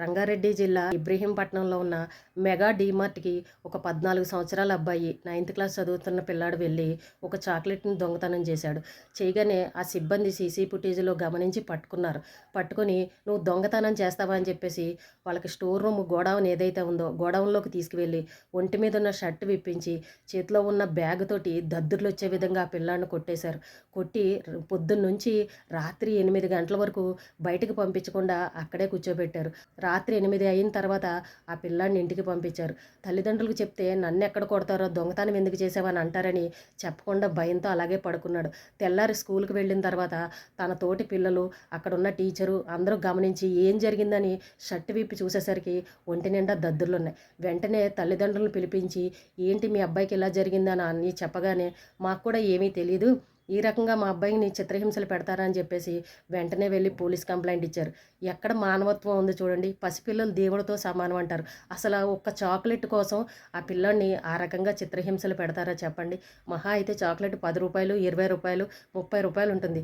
రంగారెడ్డి జిల్లా ఇబ్రహీంపట్నంలో ఉన్న మెగా డీమార్ట్కి ఒక పద్నాలుగు సంవత్సరాల అబ్బాయి నైన్త్ క్లాస్ చదువుతున్న పిల్లాడు వెళ్ళి ఒక చాక్లెట్ని దొంగతనం చేశాడు. చేయగానే ఆ సిబ్బంది సీసీ ఫుటేజ్లో గమనించి పట్టుకున్నారు. పట్టుకొని నువ్వు దొంగతనం చేస్తావా? అని చెప్పేసి వాళ్ళకి స్టోర్ రూమ్ గోడౌన్ ఏదైతే ఉందో గోడౌన్లోకి తీసుకువెళ్ళి ఒంటి మీద ఉన్న షర్ట్ విప్పించి చేతిలో ఉన్న బ్యాగ్ తోటి దద్దుర్లు వచ్చే విధంగా ఆ పిల్లాడిని కొట్టేశారు. కొట్టి పొద్దున్న నుంచి రాత్రి ఎనిమిది గంటల వరకు బయటకు పంపించకుండా అక్కడే కూర్చోబెట్టారు. రాత్రి ఎనిమిది అయిన తర్వాత ఆ పిల్లాడిని ఇంటికి పంపించారు. తల్లిదండ్రులకు చెప్తే నన్ను ఎక్కడ కొడతారో దొంగతనం ఎందుకు చేసావని అంటారని చెప్పకుండా భయంతో అలాగే పడుకున్నాడు. తెల్లారి స్కూల్కి వెళ్ళిన తర్వాత తన తోటి పిల్లలు అక్కడున్న టీచరు అందరూ గమనించి ఏం జరిగిందని షర్ట్ విప్పి చూసేసరికి ఒంటి నిండా దద్దుర్లు ఉన్నాయి వెంటనే తల్లిదండ్రులను పిలిపించి ఏంటి మీ అబ్బాయికి ఇలా జరిగిందని అని చెప్పగానే మాకు కూడా ఏమీ తెలియదు ఈ రకంగా మా అబ్బాయిని చిత్రహింసలు పెడతారని చెప్పేసి వెంటనే వెళ్ళి పోలీస్ కంప్లైంట్ ఇచ్చారు. ఎక్కడ మానవత్వం ఉంది చూడండి పసిపిల్లలు దేవుడితో సమానం అంటారు. అసలు ఒక్క చాక్లెట్ కోసం ఆ పిల్లల్ని ఆ రకంగా చిత్రహింసలు పెడతారా చెప్పండి. మహా అయితే చాక్లెట్ పది రూపాయలు ఇరవై రూపాయలు ముప్పై రూపాయలు ఉంటుంది.